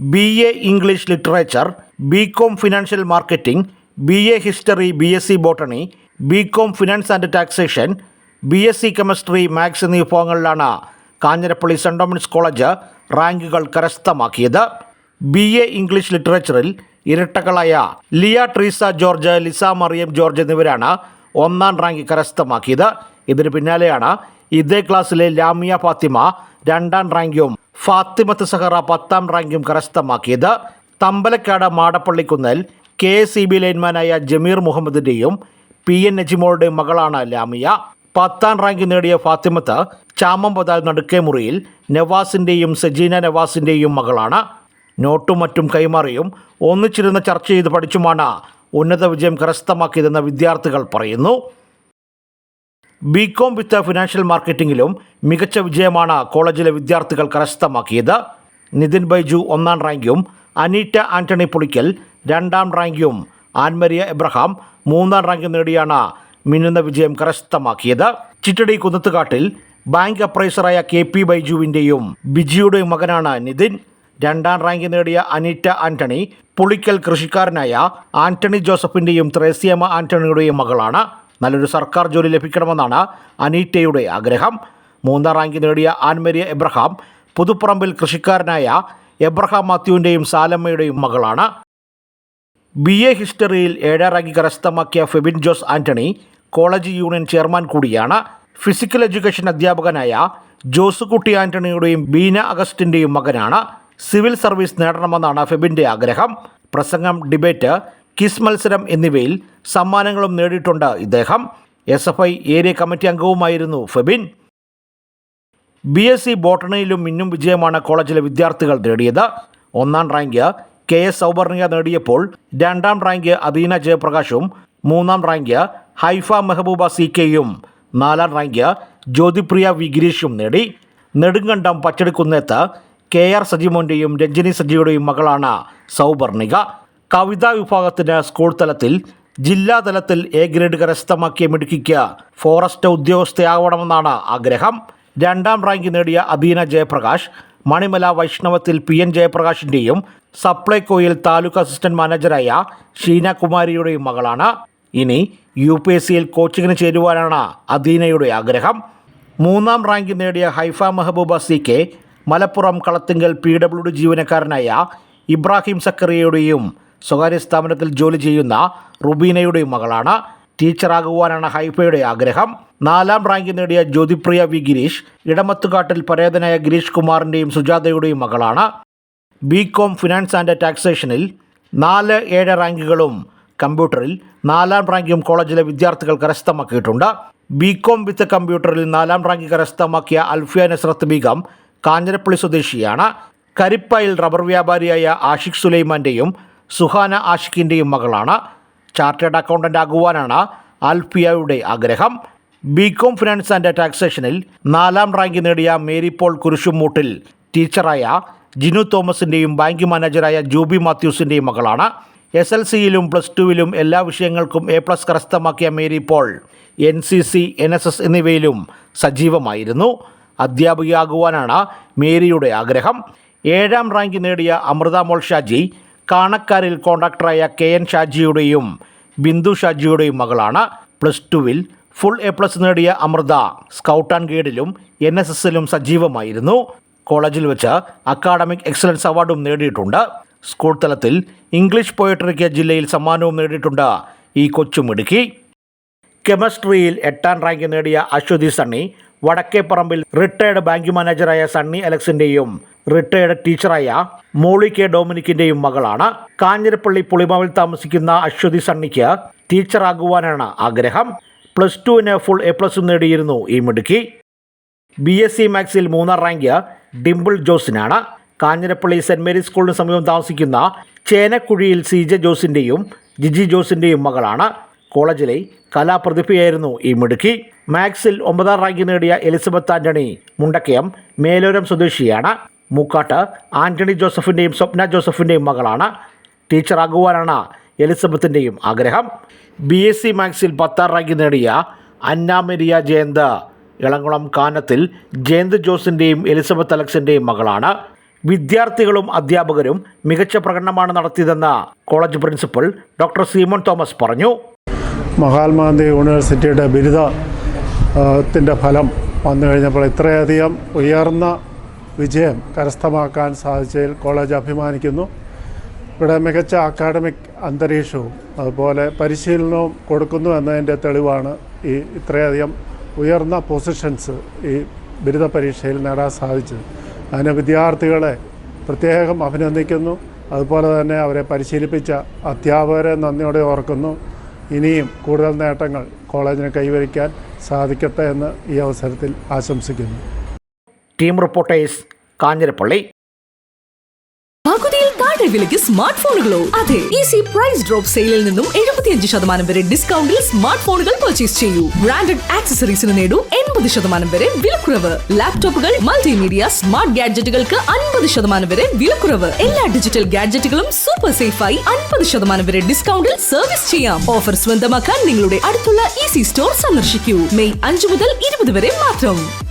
B A English literature B com financial marketing B A history B S C botany B com finance and taxation B S C chemistry maths എന്നീ വിഭാഗങ്ങളിലാണ് Kanjirappally Saint Dominic's college റാങ്കുകൾ കരസ്ഥമാക്കിയത്. B A English ലിറ്ററേച്ചറിൽ ഇരട്ടകളായ Lia Treesa George Lisa Mariam George എന്നിവരാണ് ഒന്നാം rank കരസ്ഥമാക്കിയത്. ഇതിന് പിന്നാലെയാണ് ഇതേ ക്ലാസ്സിലെ ലാമിയ ഫാത്തിമ രണ്ടാം റാങ്കും ഫാത്തിമത്ത് സഹറ പത്താം റാങ്കും കരസ്ഥമാക്കിയത് Thampalakkad Madappallikkunnel K S B ലൈൻമാനായ Jameer മുഹമ്മദിന്റെയും പി എൻ നജിമോളുടെയും മകളാണ് ലാമിയ. പത്താം റാങ്ക് നേടിയ ഫാത്തിമത്ത് ചാമമ്പതാൽ നടുക്കേ മുറിയിൽ നവാസിന്റെയും സജീന നവാസിന്റെയും മകളാണ്. നോട്ടും മറ്റും കൈമാറിയും ഒന്നിച്ചിരുന്ന് ചർച്ച ചെയ്ത് പഠിച്ചുമാണ് ഉന്നത വിജയം കരസ്ഥമാക്കിയതെന്ന് വിദ്യാർത്ഥികൾ പറയുന്നു. ബി കോം വിത്ത് ഫിനാൻഷ്യൽ മാർക്കറ്റിംഗിലും മികച്ച വിജയമാണ് കോളേജിലെ വിദ്യാർത്ഥികൾ കരസ്ഥമാക്കിയത്. നിതിൻ ബൈജു ഒന്നാം റാങ്കും അനീറ്റ ആന്റണി പുളിക്കൽ രണ്ടാം റാങ്കും ആൻമരിയ എബ്രഹാം മൂന്നാം റാങ്കും നേടിയാണ് മിന്നുന്ന വിജയം കരസ്ഥമാക്കിയത്. ചിറ്റടി കുന്നത്തുകാട്ടിൽ ബാങ്ക് അപ്രൈസറായ കെ പി ബൈജുവിന്റെയും ബിജിയുടെയും മകനാണ് നിതിൻ. രണ്ടാം റാങ്ക് നേടിയ അനീറ്റ ആന്റണി പുളിക്കൽ കൃഷിക്കാരനായ ആന്റണി ജോസഫിന്റെയും ത്രേസ്യമ്മ ആന്റണിയുടെയും മകളാണ്. നല്ലൊരു സർക്കാർ ജോലി ലഭിക്കണമെന്നാണ് അനീറ്റയുടെ ആഗ്രഹം. മൂന്നാം റാങ്ക് നേടിയ ആൻമരിയ എബ്രഹാം പുതുപ്പറമ്പിൽ കൃഷിക്കാരനായ എബ്രഹാം മാത്യുവിന്റെയും സാലമ്മയുടെയും മകളാണ്. ബി എ ഹിസ്റ്ററിയിൽ ഏഴാം റാങ്ക് കരസ്ഥമാക്കിയ Febin Jose Antony college union chairman കൂടിയാണ്. ഫിസിക്കൽ എഡ്യൂക്കേഷൻ അധ്യാപകനായ ജോസുകുട്ടി ആന്റണിയുടെയും ബീന അഗസ്റ്റിന്റെയും മകനാണ്. സിവിൽ സർവീസ് നേടണമെന്നാണ് ഫെബിന്റെ ആഗ്രഹം. പ്രസംഗം ഡിബേറ്റ് കിസ് മത്സരം എന്നിവയിൽ സമ്മാനങ്ങളും നേടിയിട്ടുണ്ട് ഇദ്ദേഹം. S F I area committee അംഗവുമായിരുന്നു Febin. B S C ബോട്ടണിയിലും മിന്നും വിജയമാണ് കോളേജിലെ വിദ്യാർത്ഥികൾ നേടിയത്. ഒന്നാം റാങ്ക് കെ എസ് സൗവർണിക നേടിയപ്പോൾ രണ്ടാം റാങ്ക് അദീന ജയപ്രകാശും മൂന്നാം റാങ്ക് ഹൈഫ മെഹബൂബ സി കെയും നാലാം റാങ്ക് ജ്യോതിപ്രിയ വി ഗിരീഷും നേടി. നെടുങ്കണ്ടം പച്ചടിക്കുന്നേത്ത് കെ ആർ സജിമോന്റെയും രഞ്ജിനി സജിയുടെയും മകളാണ് സൗവർണിക കവിതാ വിഭാഗത്തിന് സ്കൂൾ തലത്തിൽ ജില്ലാ തലത്തിൽ എ ഗ്രേഡ് കരസ്ഥമാക്കിയ മിടുക്കിക്ക് ഫോറസ്റ്റ് ഉദ്യോഗസ്ഥയാവണമെന്നാണ് ആഗ്രഹം. രണ്ടാം റാങ്ക് നേടിയ അദീന ജയപ്രകാശ് മണിമല വൈഷ്ണവത്തിൽ പി എൻ ജയപ്രകാശിന്റെയും സപ്ലൈകോയിൽ താലൂക്ക് അസിസ്റ്റന്റ് മാനേജറായ ഷീന കുമാരിയുടെയും മകളാണ്. ഇനി യു പി എസ് സിയിൽ കോച്ചിങ്ങിന് ചേരുവാനാണ് അദീനയുടെ ആഗ്രഹം. മൂന്നാം റാങ്ക് നേടിയ Haifa Mehbooba C K Malappuram Kalathingal P W D ജീവനക്കാരനായ ഇബ്രാഹിം സക്കറിയയുടെയും സ്വകാര്യ സ്ഥാപനത്തിൽ ജോലി ചെയ്യുന്ന റുബീനയുടെ മകളാണ്. ടീച്ചറാകുവാനാണ് ഹൈഫയുടെ ആഗ്രഹം. നാലാം റാങ്ക് നേടിയ ജ്യോതിപ്രിയ വി ഗിരീഷ് ഇടമത്തുകാട്ടിൽ പരേതനായ ഗിരീഷ് കുമാറിന്റെയും സുജാതയുടെയും മകളാണ്. ബി കോം ഫിനാൻസ് ആൻഡ് ടാക്സേഷനിൽ നാല് ഏഴ് റാങ്കുകളും കമ്പ്യൂട്ടറിൽ നാലാം റാങ്കും കോളേജിലെ വിദ്യാർത്ഥികൾ കരസ്ഥമാക്കിയിട്ടുണ്ട്. ബി കോം വിത്ത് കമ്പ്യൂട്ടറിൽ നാലാം റാങ്ക് കരസ്ഥമാക്കിയ അൽഫിയ നസ്രത്ത് ബീഗം കാഞ്ഞിരപ്പള്ളി സ്വദേശിയാണ്. കരിപ്പായിൽ റബ്ബർ വ്യാപാരിയായ ആഷിഖ് സുലൈമാന്റെയും സുഹാന ആഷിഖിന്റെയും മകളാണ്. ചാർട്ടേഡ് അക്കൗണ്ടന്റ് ആകുവാനാണ് ആൽഫിയയുടെ ആഗ്രഹം. ബികോം ഫിനാൻസ് ആൻഡ് ടാക്സേഷനിൽ നാലാം റാങ്ക് നേടിയ മേരി പോൾ കുരിശുമൂട്ടിൽ ടീച്ചറായ ജിനു തോമസിന്റെയും ബാങ്ക് മാനേജറായ ജൂബി മാത്യൂസിന്റെയും മകളാണ്. എസ് എൽ സിയിലും പ്ലസ് ടുവിലും എല്ലാ വിഷയങ്ങൾക്കും എ പ്ലസ് കരസ്ഥമാക്കിയ Mary Paul N C C N S S എന്നിവയിലും സജീവമായിരുന്നു. അധ്യാപികയാകുവാനാണ് മേരിയുടെ ആഗ്രഹം. ഏഴാം റാങ്ക് നേടിയ അമൃത മോൾ ഷാജി കാണക്കാരിൽ കോൺട്രാക്ടറായ കെ എൻ ഷാജിയുടെയും ബിന്ദു ഷാജിയുടെയും മകളാണ്. പ്ലസ് ടുവിൽ ഫുൾ എ പ്ലസ് നേടിയ അമൃത സ്കൗട്ട് ആൻഡ് ഗൈഡിലും എൻ എസ് എസിലും സജീവമായിരുന്നു. കോളേജിൽ വെച്ച് അക്കാഡമിക് എക്സലൻസ് അവാർഡും നേടിയിട്ടുണ്ട്. സ്കൂൾ തലത്തിൽ ഇംഗ്ലീഷ് പോയട്രിക്ക് ജില്ലയിൽ സമ്മാനവും നേടിയിട്ടുണ്ട് ഈ കൊച്ചുമിടുക്കി കെമിസ്ട്രിയിൽ എട്ടാം റാങ്ക് നേടിയ Aswathy Sunny Vadakkeparambil retired bank മാനേജറായ Sunny അലക്സിന്റെയും റിട്ടയർഡ് ടീച്ചറായ മോളി കെ ഡൊമിനിക്കിന്റെയും മകളാണ്. കാഞ്ഞിരപ്പള്ളി പുളിമാവിൽ താമസിക്കുന്ന അശ്വതി സണ്ണിക്ക് ടീച്ചറാകുവാനാണ് ആഗ്രഹം. പ്ലസ് ടുവിന് ഫുൾ എ പ്ലസ് നേടിയിരുന്നു ഈ മിടുക്കി. ബി എസ് സി മാത്സിൽ മൂന്നാം റാങ്ക് ഡിംപിൾ ജോസിനാണ്. കാഞ്ഞിരപ്പള്ളി സെന്റ് മേരീസ് സ്കൂളിന് സമീപം താമസിക്കുന്ന ചേനക്കുഴിയിൽ സി ജെ ജോസിന്റെയും ജിജി ജോസിന്റെയും മകളാണ്. കോളേജിലെ കലാപ്രതിഭയായിരുന്നു ഈ മിടുക്കി. മാത്സിൽ ഒമ്പതാം റാങ്ക് നേടിയ എലിസബത്ത് ആന്റണി മുണ്ടക്കയം മേലോരം സ്വദേശിയാണ്. മൂക്കാട്ട് ആന്റണി ജോസഫിന്റെയും സ്വപ്ന ജോസഫിന്റെയും മകളാണ്. ടീച്ചറാകുവാനാണ് എലിസബത്തിന്റെയും ആഗ്രഹം. ബി എസ് സി മാത്സിൽ പത്താം റാങ്ക് നേടിയ അന്നാമരിയ ജയന്ത് ഇളങ്കുളം കാനത്തിൽ ജയന്ത് ജോസിന്റെയും എലിസബത്ത് അലക്സിന്റെയും മകളാണ്. വിദ്യാർത്ഥികളും അധ്യാപകരും മികച്ച പ്രകടനമാണ് നടത്തിയതെന്ന് college principal doctor Seemon Thomas പറഞ്ഞു. മഹാത്മാഗാന്ധി യൂണിവേഴ്സിറ്റിയുടെ ബിരുദത്തിന്റെ ഫലം വന്നു കഴിഞ്ഞപ്പോൾ ഇത്രയധികം ഉയർന്ന വിജയം കരസ്ഥമാക്കാൻ സാധിച്ചതിൽ കോളേജ് അഭിമാനിക്കുന്നു. ഇവിടെ മികച്ച അക്കാഡമിക് അന്തരീക്ഷവും അതുപോലെ പരിശീലനവും കൊടുക്കുന്നു എന്നതിന്റെ തെളിവാണ് ഈ ഇത്രയധികം ഉയർന്ന പൊസിഷൻസ് ഈ ബിരുദ പരീക്ഷയിൽ നേടാൻ സാധിച്ചത്. അതിന് വിദ്യാർത്ഥികളെ പ്രത്യേകം അഭിനന്ദിക്കുന്നു. അതുപോലെ തന്നെ അവരെ പരിശീലിപ്പിച്ച അധ്യാപകരെ നന്ദിയോടെ ഓർക്കുന്നു. ഇനിയും കൂടുതൽ നേട്ടങ്ങൾ കോളേജിന് കൈവരിക്കാൻ സാധിക്കട്ടെ എന്ന് ഈ അവസരത്തിൽ ആശംസിക്കുന്നു. Team reporters Kanjirappally. പകുതിയിൽ സ്മാർട്ട് ഫോണുകളോ അതെ ഈസി പ്രൈസ് ഡ്രോപ്പ് സെയിലിൽ നിന്നും എഴുപത്തിയഞ്ച് ശതമാനം വരെ ഡിസ്കൗണ്ടിൽ സ്മാർട്ട് ഫോണുകൾ പർച്ചേസ് ചെയ്യൂ ബ്രാൻഡഡ് ആക്സസറീസിന് നേടൂ എൺപത് ശതമാനം വരെ വിലക്കുറവ്. ലാപ്ടോപ്പുകൾ മൾട്ടിമീഡിയ സ്മാർട്ട് ഗാഡ്ജറ്റുകൾക്ക് അൻപത് ശതമാനം വരെ വിലക്കുറവ്. എല്ലാ ഡിജിറ്റൽ ഗാഡ്ജറ്റുകളും സൂപ്പർ സേഫായി അൻപത് ശതമാനം വരെ ഡിസ്കൗണ്ടിൽ സർവീസ് ചെയ്യാം. ഓഫർ സ്വന്തമാക്കാൻ നിങ്ങളുടെ അടുത്തുള്ള ഈസി സ്റ്റോർ സന്ദർശിക്കൂ. മെയ് അഞ്ച് മുതൽ ഇരുപത് വരെ മാത്രം.